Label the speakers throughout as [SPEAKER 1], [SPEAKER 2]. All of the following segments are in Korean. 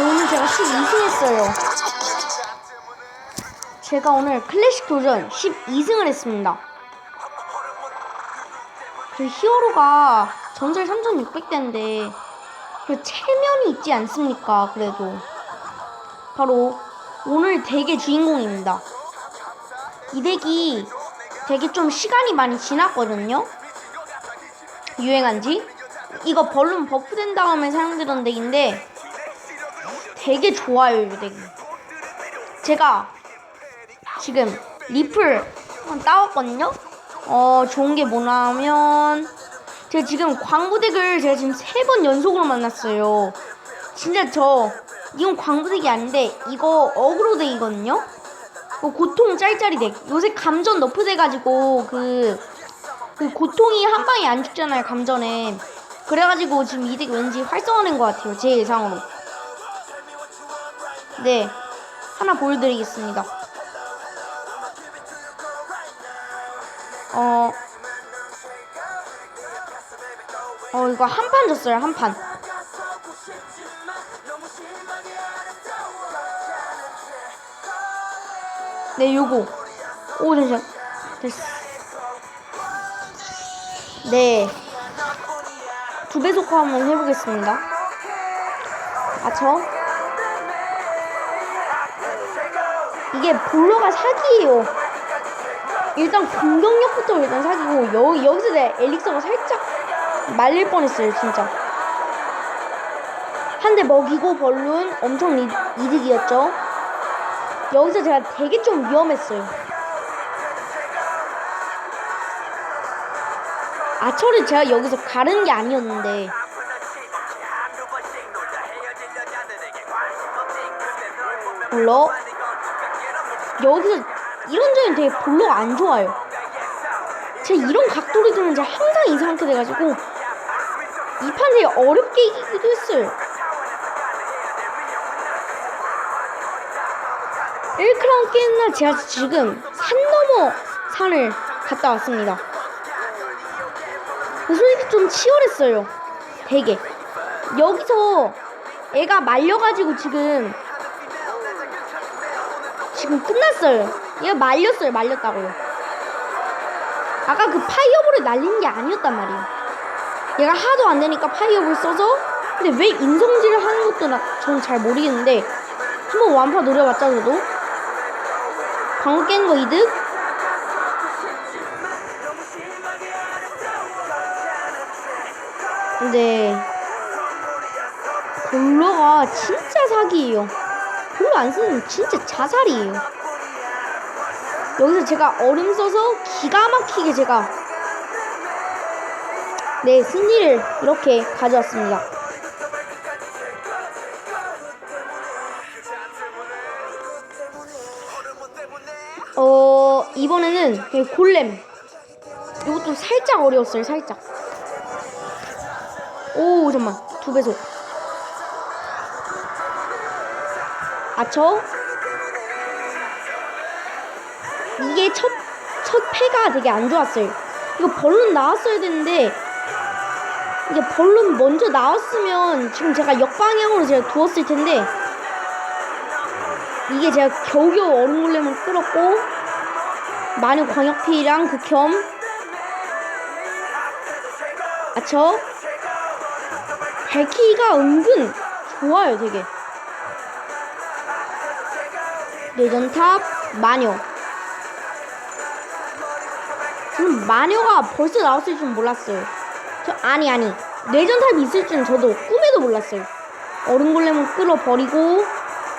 [SPEAKER 1] 저 오늘 제가 12승 했어요. 제가 오늘 클래식 도전 12승을 했습니다. 그 히어로가 전설 3600대인데 그 체면이 있지 않습니까? 그래도 바로 오늘 덱의 주인공입니다. 이 덱이 되게 좀 시간이 많이 지났거든요. 유행한 지. 이거 벌룬 버프된 다음에 사용되던 덱인데 되게 좋아요, 이 덱이. 제가 지금 리플 따왔거든요. 어, 좋은 게 뭐냐면 제가 지금 광부덱을 제가 지금 세 번 연속으로 만났어요. 진짜 저 이건 광부덱이 아닌데 이거 어그로덱이거든요. 그 고통 짤짤이 덱. 요새 감전 너프 돼가지고 그, 그 고통이 한 방에 안 죽잖아요 감전에. 그래가지고 지금 이 덱 왠지 활성화된 것 같아요 제 예상으로. 네 하나 보여드리겠습니다. 어, 어 이거 한판 졌어요 한 판. 네, 요거. 오, 잠시만. 됐어. 네. 두 배속화 한번 해보겠습니다. 아, 저? 이게 볼러가 사기예요. 일단 공격력부터 일단 사기고, 여, 여기서 내 엘릭서가 살짝 말릴 뻔했어요, 진짜. 한 대 먹이고 벌룬 엄청 이, 이득이었죠. 여기서 제가 되게 좀 위험했어요. 아처를 제가 여기서 가른 게 아니었는데 볼러 여기서 이런저런 되게 볼러가 안 좋아요. 제가 이런 각도를 제가 항상 이상하게 돼가지고 이 판 되게 어렵게 이기기도 했어요. 1크라운 깨는 날 제가 지금 산 넘어 산을 갔다 왔습니다. 그 솔직히 좀 치열했어요. 되게. 여기서 애가 말려가지고 지금 지금 끝났어요. 얘가 말렸어요. 말렸다고요. 아까 그 파이어볼을 날린 게 아니었단 말이에요. 얘가 하도 안 되니까 파이어볼 써서 근데 왜 인성질을 하는 것도 나, 저는 잘 모르겠는데 한번 완파 노려봤자 저도 방금 깬거 이득? 근데 볼러가 진짜 사기예요. 볼러 안 쓰면 진짜 자살이에요. 여기서 제가 얼음 써서 기가 막히게 제가 네 승리를 이렇게 가져왔습니다. 어 이번에는 그 골렘 이것도 살짝 어려웠어요 살짝 오 잠만 두 배속 아저? 이게 첫, 첫 패가 되게 안 좋았어요. 이거 벌룬 나왔어야 되는데 이게 벌룬 먼저 나왔으면 지금 제가 역방향으로 제가 두었을 텐데 이게 제가 겨우겨우 얼음골렘을 끌었고 마녀 광역피랑 극혐 아저? 발키가 은근 좋아요 되게 내전탑 마녀 저는 마녀가 벌써 나왔을 줄 몰랐어요 저 아니 아니 내전탑이 있을 줄은 저도 꿈에도 몰랐어요 얼음 골렘을 끌어버리고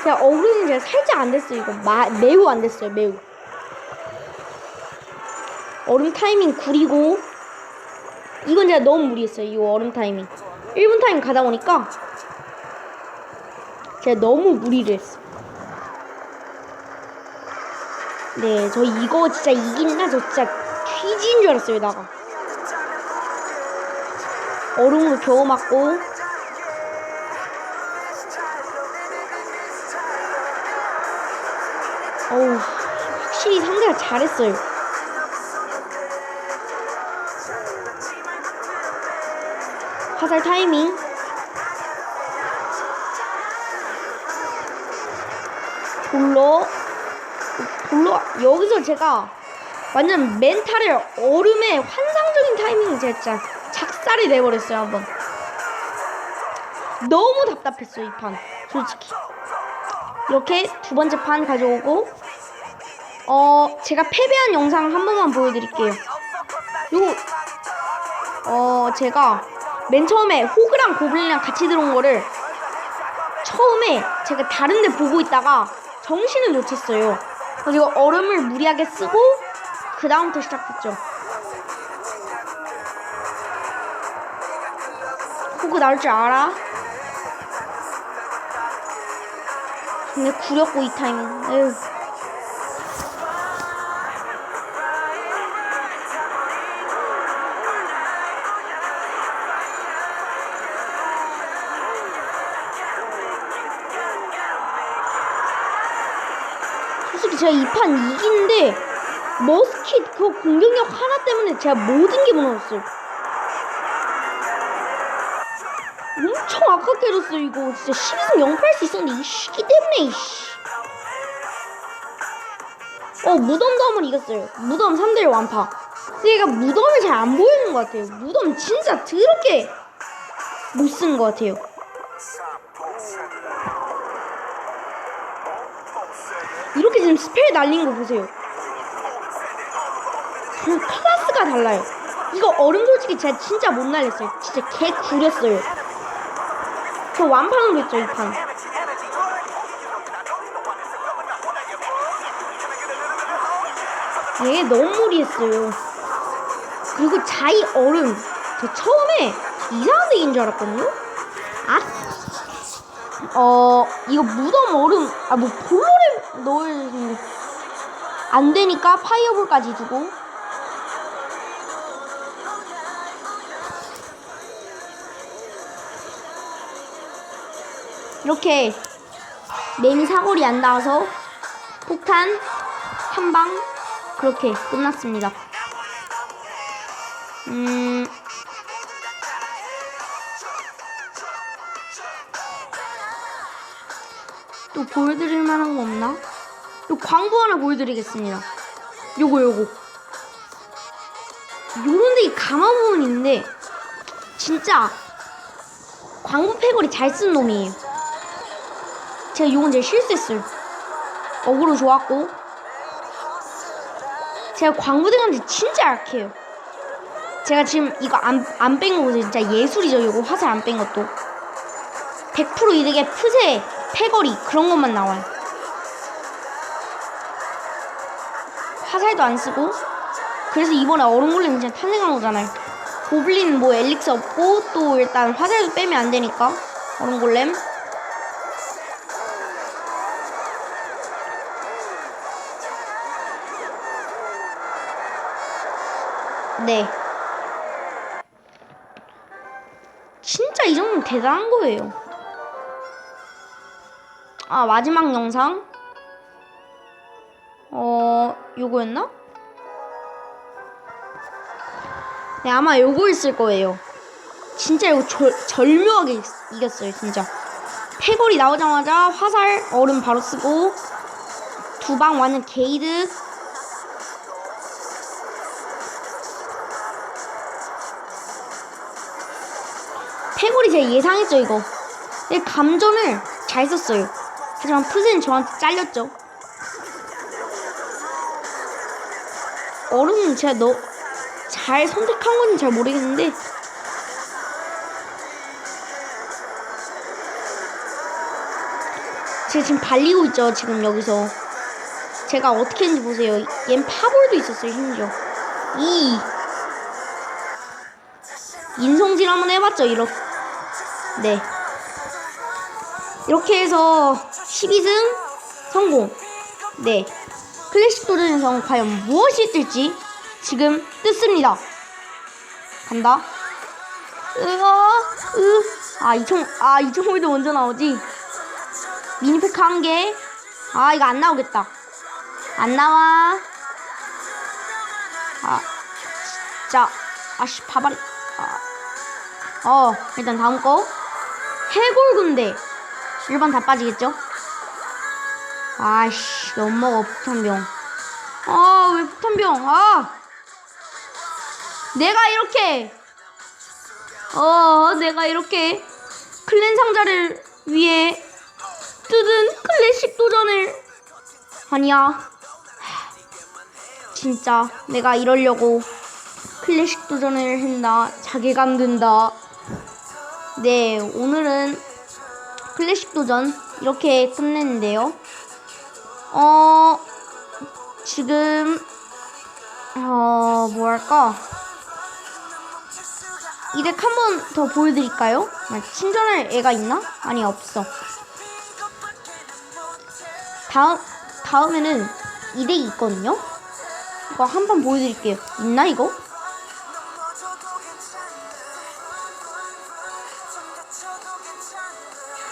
[SPEAKER 1] 제가 어그로는 제가 살짝 안 됐어요. 이거 마, 매우 안 됐어요. 매우. 얼음 타이밍 구리고 이건 제가 너무 무리했어요. 이 얼음 타이밍. 1분 타이밍 가다 보니까 제가 너무 무리를 했어 네, 저 이거 진짜 이긴다. 저 진짜 퀴즈인 줄 알았어요. 나가. 얼음으로 겨우 맞고 어우, 확실히 상대가 잘했어요. 화살 타이밍. 돌로 돌로 여기서 제가 완전 멘탈을 얼음의 환상적인 타이밍을 제가 진짜 작살이 내버렸어요 한번. 너무 답답했어요 이 판. 솔직히. 이렇게 두 번째 판 가져오고 어 제가 패배한 영상 한 번만 보여드릴게요. 요어 제가 맨 처음에 호그랑 고블린이랑 같이 들어온 거를 처음에 제가 다른 데 보고 있다가 정신을 놓쳤어요. 이거 얼음을 무리하게 쓰고 그 다음부터 시작했죠. 호그 나올 줄 알아? 근데 구렸고 이 타이밍. 에휴. 판 이긴데 머스킷 그 공격력 하나 때문에 제가 모든 게 무너졌어요. 엄청 아깝게 해줬어 이거 진짜 12승 0패 할 수 있었는데 이 시기 때문에 이씨. 어 한번 이겼어요. 무덤 3대1 완파. 얘가 무덤을 잘 안 보여주는 것 같아요. 무덤 진짜 더럽게 못 쓴 것 같아요. 지금 스펠 날린 거 보세요. 그 클래스가 달라요. 이거 얼음 솔직히 제가 진짜 못 날렸어요. 진짜 개 구렸어요. 저 완판으로 했죠, 이 판. 얘 너무 무리했어요. 그리고 자이 얼음. 저 처음에 이상한 데인 줄 알았거든요? 아, 어, 이거 무덤 얼음, 아, 뭐, 볼로 를 넣을, 안 되니까 파이어볼까지 두고. 이렇게 매미 사거리 안 닿아서 폭탄 한 방 그렇게 끝났습니다. 음, 또 보여드릴 만한 거 없나? 요 광고 하나 보여드리겠습니다. 요거 요거. 요런데 이 가마 부분 있는데 진짜 광고 패거리 잘 쓴 놈이에요. 제가 요건 제일 실수했어요. 어그로 좋았고 제가 대감지 진짜 약해요. 제가 지금 이거 안 안 뺀 거. 진짜 예술이죠. 요거 화살 안 뺀 것도. 100% 이득의 푸세, 패거리 그런 것만 나와요. 화살도 안 쓰고 그래서 이번에 얼음골렘 진짜 탄생한 거잖아요. 고블린 뭐 엘릭스 없고 또 일단 화살도 빼면 안 되니까 얼음골렘 네. 진짜 이 정도면 대단한 거예요. 아, 마지막 영상. 어, 요거였나? 네, 아마 요거 있을 거예요. 진짜 이거 절, 절묘하게 이- 이겼어요, 진짜. 패거리 나오자마자 화살 얼음 바로 쓰고 두 방 완전 게이드 패거리 제가 예상했죠 이거 근데 감전을 잘 썼어요 하지만 푸세는 저한테 잘렸죠 얼음은 제가 너 잘 선택한 건지 잘 모르겠는데 제가 지금 발리고 있죠 지금 여기서. 제가 어떻게 했는지 보세요. 얜 파볼도 있었어요 심지어. 이 인성질 한번 해봤죠 이렇게. 네. 이렇게 해서 12승 성공. 네 클래식 도전에서 과연 무엇이 뜰지 지금 뜯습니다. 간다. 으아 으 아 이총 아 이총홀도 먼저 나오지? 미니팩 한 개 아 이거 안 나오겠다. 안 나와. 아 진짜. 아씨 바바리 아. 어 일단 다음 거. 해골 군대. 일반 다 빠지겠죠 아씨, 왜 엄마가 폭탄병. 아, 왜 폭탄병? 아! 내가 이렇게, 어, 내가 이렇게 클랜 상자를 위해 뜯은 클래식 도전을 아니야. 진짜 내가 이러려고 클래식 도전을 했나 자괴감 든다. 네, 오늘은 클래식 도전 이렇게 끝냈는데요. 어, 지금, 어, 뭐랄까. 이 덱 한 번 더 보여드릴까요? 아, 친절할 애가 있나? 아니, 없어. 다음, 다음에는 이 덱이 있거든요? 이거 한 번 보여드릴게요. 있나, 이거?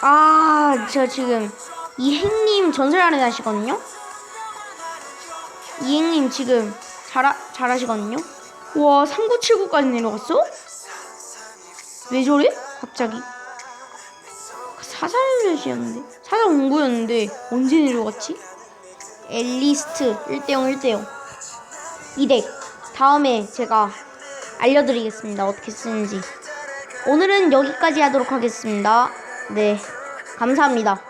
[SPEAKER 1] 아, 저 지금 이행님 전설하는 하시거든요? 이행님 지금 잘하, 잘하시거든요? 와, 3979까지 내려갔어? 왜 저래? 갑자기? 사살렛이었는데? 사살공구였는데 언제 내려갔지? 앨리스트 1대0 1대0 이덱 다음에 제가 알려드리겠습니다. 어떻게 쓰는지. 오늘은 여기까지 하도록 하겠습니다. 네. 감사합니다.